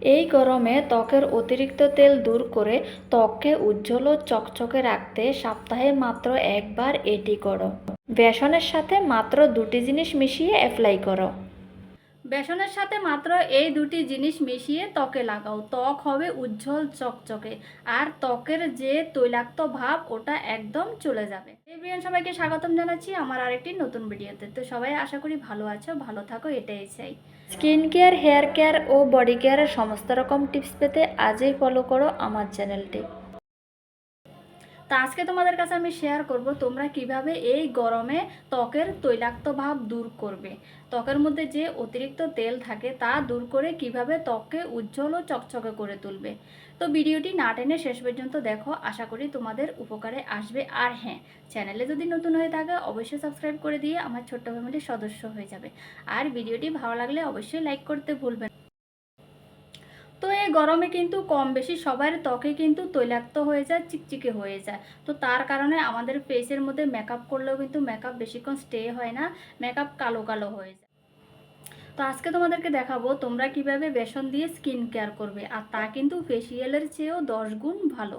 এই গরমে ত্বকের অতিরিক্ত তেল দূর করে ত্বককে উজ্জ্বল ও চকচকে রাখতে সপ্তাহে মাত্র একবার এটি করো। বেসনের সাথে মাত্র দুটি জিনিস মিশিয়ে অ্যাপ্লাই করো। বেসনের সাথে মাত্র এই দুটি জিনিস মিশিয়ে ত্বকে লাগাও। ত্বক হবে উজ্জ্বল চকচকে, আর ত্বকের যে তৈলাক্ত ভাব, ওটা একদম চলে যাবে। এভরিয়ান সবাইকে স্বাগতম জানাচ্ছি আমার আরেকটি নতুন ভিডিওতে। তো সবাই আশা করি ভালো আছো, ভালো থাকো, এটাই চাই। স্কিন কেয়ার, হেয়ার কেয়ার ও বডি কেয়ারের সমস্ত রকম টিপস পেতে আজই ফলো করো আমার চ্যানেলটি। তো আজকে তোমাদের কাছে আমি শেয়ার করব তোমরা কীভাবে এই গরমে ত্বকের তৈলাক্ত ভাব দূর করবে। ত্বকের মধ্যে যে অতিরিক্ত তেল থাকে তা দূর করে কীভাবে ত্বককে উজ্জ্বল ও চকচকে করে তুলবে। তো ভিডিওটি না টেনে শেষ পর্যন্ত দেখো, আশা করি তোমাদের উপকারে আসবে। আর হ্যাঁ চ্যানেলে যদি নতুন হয়ে থাকে অবশ্যই সাবস্ক্রাইব করে দিয়ে আমার ছোট্ট ফ্যামিলির সদস্য হয়ে যাবে। আর ভিডিওটি ভালো লাগলে অবশ্যই লাইক করতে। তো এই গরমে কিন্তু কম বেশি সবার ত্বকে কিন্তু তৈলাক্ত হয়ে যায়, চিকচিকে হয়ে যায়। তো তার কারণে আমাদের ফেসের মধ্যে মেকআপ করলেও কিন্তু মেকআপ বেশিক্ষণ স্টে হয় না মেকআপ কালো কালো হয়ে যায়। তো আজকে তোমাদেরকে দেখাবো তোমরা কীভাবে বেসন দিয়ে স্কিন কেয়ার করবে, আর তা কিন্তু ফেসিয়ালের চেয়েও দশ গুণ ভালো।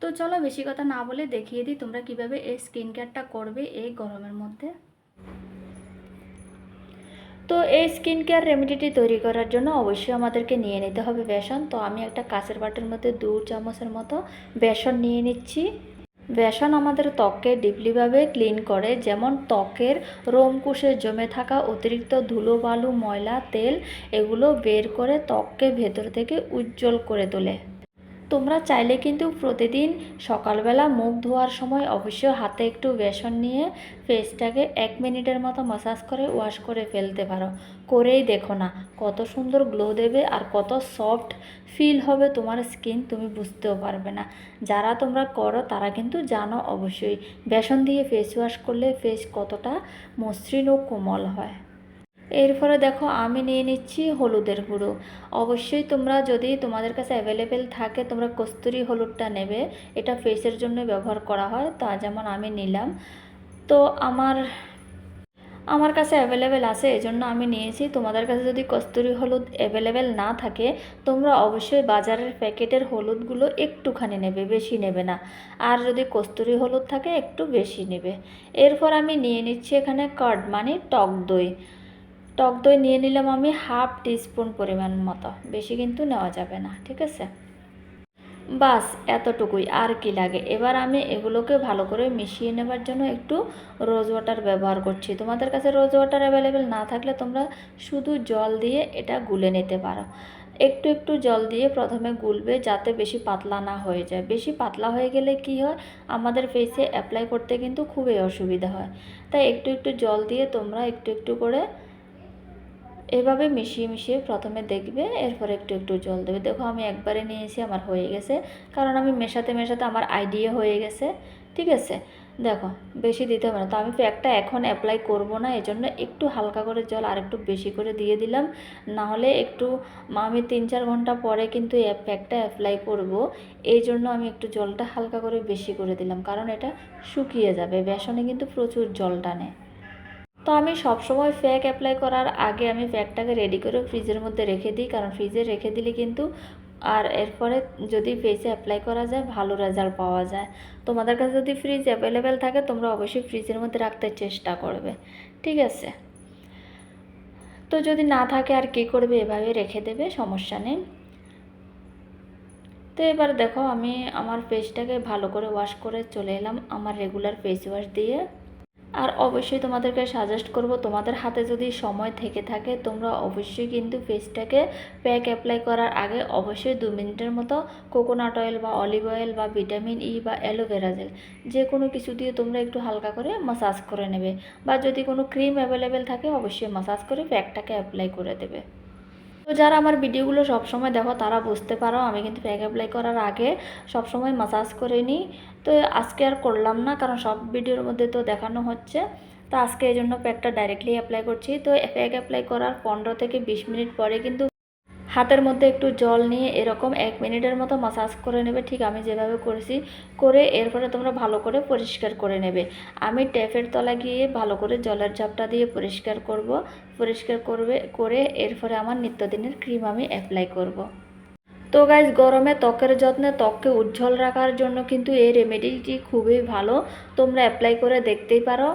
তো চলো বেশি কথা না বলে দেখিয়ে দিই তোমরা কীভাবে এই স্কিন কেয়ারটা করবে এই গরমের মধ্যে। তো এই স্কিন কেয়ার রেমেডিটি তৈরি করার জন্য অবশ্যই আমাদেরকে নিয়ে নিতে হবে বেসন। তো আমি একটা কাঁচের বাটির মধ্যে দু চামচের মতো বেসন নিয়ে নিচ্ছি। বেসন আমাদের ত্বককে ডিপলিভাবে ক্লিন করে, যেমন ত্বকের রোমকুশে জমে থাকা অতিরিক্ত ধুলো, বালু, ময়লা, তেল, এগুলো বের করে ত্বককে ভেতর থেকে উজ্জ্বল করে তোলে। তোমরা চাইলে কিন্তু প্রতিদিন সকালবেলা মুখ ধোয়ার সময় অবশ্যই হাতে একটু বেসন নিয়ে ফেসটাকে এক মিনিটের মতো মাসাজ করে ওয়াশ করে ফেলতে পারো। করেই দেখো না, কত সুন্দর গ্লো দেবে আর কত সফট ফিল হবে তোমার স্কিন তুমি বুঝতেও পারবে না। যারা তোমরা করো, তারা কিন্তু জানো অবশ্যই। বেসন দিয়ে ফেস ওয়াশ করলে ফেস কতটা মসৃণ ও কোমল হয়। এরপরে দেখো, আমি নিয়ে নিচ্ছি হলুদের গুঁড়ো। অবশ্যই তোমরা যদি তোমাদের কাছে অ্যাভেলেবেল থাকে, তোমরা কস্তুরি হলুদটা নেবে। এটা ফেসের জন্য ব্যবহার করা হয়। তা যেমন আমি নিলাম। তো আমার আমার কাছে অ্যাভেলেবেল আছে, এজন্য আমি নিয়েছি। তোমাদের কাছে যদি কস্তুরি হলুদ অ্যাভেলেবেল না থাকে, তোমরা অবশ্যই বাজারের প্যাকেটের হলুদগুলো একটুখানি নেবে, বেশি নেবে না। আর যদি কস্তুরি হলুদ থাকে, একটু বেশি নেবে। এরপর আমি নিয়ে নিচ্ছি এখানে কার্ড মানে টক দই। টক দই নিয়ে নিলাম আমি হাফ টিস্পুন পরিমাণ মতো। বেশি কিন্তু নেওয়া যাবে না, ঠিক আছে? বাস, এতটুকুই। আর কি লাগে? এবার আমি এগুলোকে ভালো করে মিশিয়ে নেবার জন্য একটু রোজ ওয়াটার ব্যবহার করছি। তোমাদের কাছে রোজ ওয়াটার অ্যাভেলেবেল না থাকলে তোমরা শুধু জল দিয়ে এটা গুলে নিতে পারো। একটু একটু জল দিয়ে প্রথমে গুলবে যাতে বেশি পাতলা না হয়ে যায়। বেশি পাতলা হয়ে গেলে কি হয়? আমাদের ফেসে অ্যাপ্লাই করতে কিন্তু খুবই অসুবিধা হয়। তাই একটু একটু জল দিয়ে তোমরা একটু একটু করে এভাবে মিশিয়ে মিশিয়ে প্রথমে দেখবে, এরপর একটু একটু জল দেবে। দেখো আমি একবারে নিয়েছি, আমার হয়ে গেছে। কারণ আমি মেশাতে মেশাতে আমার আইডিয়া হয়ে গেছে, ঠিক আছে? দেখো, বেশি দিতে হবে না। তো আমি প্যাকটা এখন অ্যাপ্লাই করব না, এজন্য একটু হালকা করে জল আর একটু বেশি করে দিয়ে দিলাম। না হলে একটু আমি তিন চার ঘণ্টা পরে কিন্তু প্যাকটা অ্যাপ্লাই করব। এই জন্য আমি একটু জলটা হালকা করে বেশি করে দিলাম। কারণ এটা শুকিয়ে যাবে। বেসনে কিন্তু প্রচুর জল টানে। তো আমি সবসময় ফ্যাক অ্যাপ্লাই করার আগে আমি ফ্যাকটাকে রেডি করে ফ্রিজের মধ্যে রেখে দিই। কারণ ফ্রিজে রেখে দিলে কিন্তু আর এরপরে যদি ফেসে অ্যাপ্লাই করা যায়, ভালো রেজাল্ট পাওয়া যায়। তোমাদের কাছে যদি ফ্রিজ অ্যাভেলেবেল থাকে, তোমরা অবশ্যই ফ্রিজের মধ্যে রাখতে চেষ্টা করবে। ঠিক আছে? তো যদি না থাকে, আর কী করবে এভাবে রেখে দেবে, সমস্যা নেই। তো এবার দেখো, আমি আমার ফেসটাকে ভালো করে ওয়াশ করে চলে এলাম, আমার রেগুলার ফেস ওয়াশ দিয়ে। আর অবশ্যই তোমাদেরকে সাজেস্ট করব, তোমাদের হাতে যদি সময় থেকে থাকে, তোমরা অবশ্যই কিন্তু ফেসটাকে প্যাক অ্যাপ্লাই করার আগে অবশ্যই দু মিনিটের মতো কোকোনাট অয়েল বা অলিভ অয়েল বা ভিটামিন ই বা অ্যালোভেরা জেল যে কোনো কিছু দিয়ে তোমরা একটু হালকা করে মাসাজ করে নেবে। বা যদি কোনো ক্রিম অ্যাভেলেবেল থাকে, অবশ্যই মাসাজ করে প্যাকটাকে অ্যাপ্লাই করে দেবে। তো যারা আমার ভিডিওগুলো সবসময় দেখো, তারা বুঝতে পারো, আমি কিন্তু প্যাক অ্যাপ্লাই করার আগে সবসময় মাসাজ করে নিই। তো আজকে আর করলাম না, কারণ সব ভিডিওর মধ্যে তো দেখানো হচ্ছে। তো আজকে এই জন্য প্যাকটা ডাইরেক্টলি অ্যাপ্লাই করছি। তো প্যাক অ্যাপ্লাই করার পনেরো থেকে বিশ মিনিট পরে কিন্তু হাতের মধ্যে একটু জল নিয়ে এরকম এক মিনিটের মতো মাসাজ করে নেবে। ঠিক আমি যেভাবে করেছি, করে এরপরে তোমরা ভালো করে পরিষ্কার করে নেবে। আমি ট্যাপের তলা গিয়ে ভালো করে জলের ঝাপটা দিয়ে পরিষ্কার করব। পরিষ্কার করবে, করে এরপরে আমার নিত্যদিনের ক্রিম আমি অ্যাপ্লাই করব। তো গাইজ গরমে ত্বকের যত্নে ত্বককে উজ্জ্বল রাখার জন্য কিন্তু এই রেমেডিটি খুবই ভালো। তোমরা অ্যাপ্লাই করে দেখতেই পারো।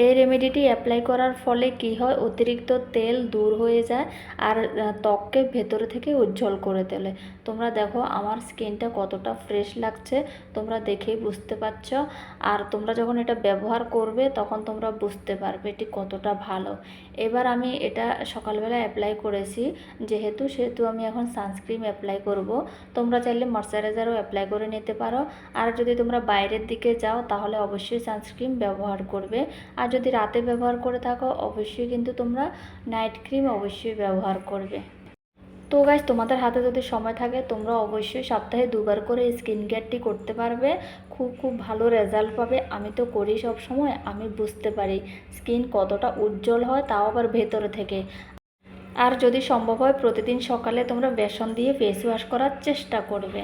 এই রেমেডিটি অ্যাপ্লাই করার ফলে কি হয়? অতিরিক্ত তেল দূর হয়ে যায় আর ত্বককে ভেতরে থেকে উজ্জ্বল করে তোলে। তোমরা দেখো আমার স্কিনটা কতটা ফ্রেশ লাগছে, তোমরা দেখেই বুঝতে পারছ। আর তোমরা যখন এটা ব্যবহার করবে, তখন তোমরা বুঝতে পারবে এটি কতটা ভালো। এবার আমি এটা সকালবেলা অ্যাপ্লাই করেছি। যেহেতু, সেহেতু আমি এখন সানস্ক্রিন অ্যাপ্লাই করব। তোমরা চাইলে ময়শ্চারাইজারও অ্যাপ্লাই করে নিতে পারো। আর যদি তোমরা বাইরের দিকে যাও, তাহলে অবশ্যই সানস্ক্রিন ব্যবহার করবে। আর যদি রাতে ব্যবহার করে থাকো, অবশ্যই কিন্তু তোমরা নাইট ক্রিম অবশ্যই ব্যবহার করবে। তো গাইজ তোমাদের হাতে যদি সময় থাকে, তোমরা অবশ্যই সপ্তাহে দুবার করে স্কিন কেয়ারটি করতে পারবে। খুব খুব ভালো রেজাল্ট পাবে। আমি তো করি সব সময়, আমি বুঝতে পারি স্কিন কতটা উজ্জ্বল হয়, তাও আবার ভেতরে থেকে। আর যদি সম্ভব হয়, প্রতিদিন সকালে তোমরা বেসন দিয়ে ফেস ওয়াশ করার চেষ্টা করবে।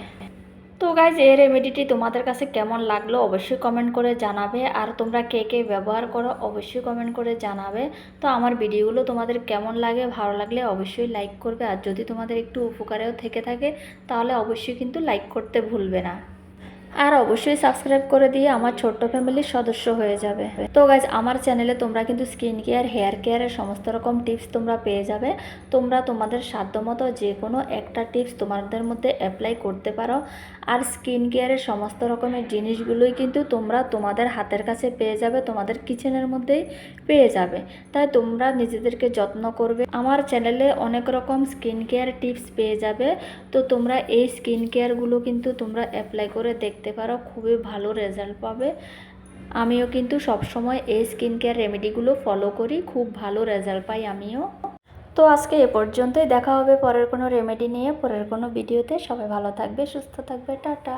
তো গাইজ এই রেমেডিটি তোমাদের কাছে কেমন লাগল অবশ্যই কমেন্ট করে জানাবে। আর তোমরা কে কে ব্যবহার করো অবশ্যই কমেন্ট করে জানাবে। তো আমার ভিডিওগুলো তোমাদের কেমন লাগে, ভালো লাগলে অবশ্যই লাইক করবে। আর যদি তোমাদের একটু উপকারেও থেকে থাকে, তাহলে অবশ্যই কিন্তু লাইক করতে ভুলবে না। আর অবশ্যই সাবস্ক্রাইব করে দিয়ে আমার ছোট্ট ফ্যামিলির সদস্য হয়ে যাবে। তো গাইজ আমার চ্যানেলে তোমরা কিন্তু স্কিন কেয়ার হেয়ার কেয়ারের সমস্ত রকম টিপস তোমরা পেয়ে যাবে। তোমরা তোমাদের সাধ্যমতো যে কোনো একটা টিপস তোমাদের মধ্যে অ্যাপ্লাই করতে পারো। আর স্কিন কেয়ারের সমস্ত রকমের জিনিসগুলোই কিন্তু তোমরা তোমাদের হাতের কাছে পেয়ে যাবে, তোমাদের কিচেনের মধ্যেই পেয়ে যাবে। তাই তোমরা নিজেদেরকে যত্ন করবে। আমার চ্যানেলে অনেক রকম স্কিন কেয়ার টিপস পেয়ে যাবে। তো তোমরা এই স্কিন কেয়ারগুলো কিন্তু তোমরা অ্যাপ্লাই করে দেখতে পারো, খুবই ভালো রেজাল্ট পাবে। আমিও কিন্তু সবসময় এই স্কিন কেয়ার রেমেডিগুলো ফলো করি, খুব ভালো রেজাল্ট পাই আমিও। তো আজকে এ পর্যন্তই, দেখা হবে পরের কোনো রেমেডি নিয়ে, পরের কোনো ভিডিওতে সবাই ভালো থাকবে, সুস্থ থাকবে, টাটা।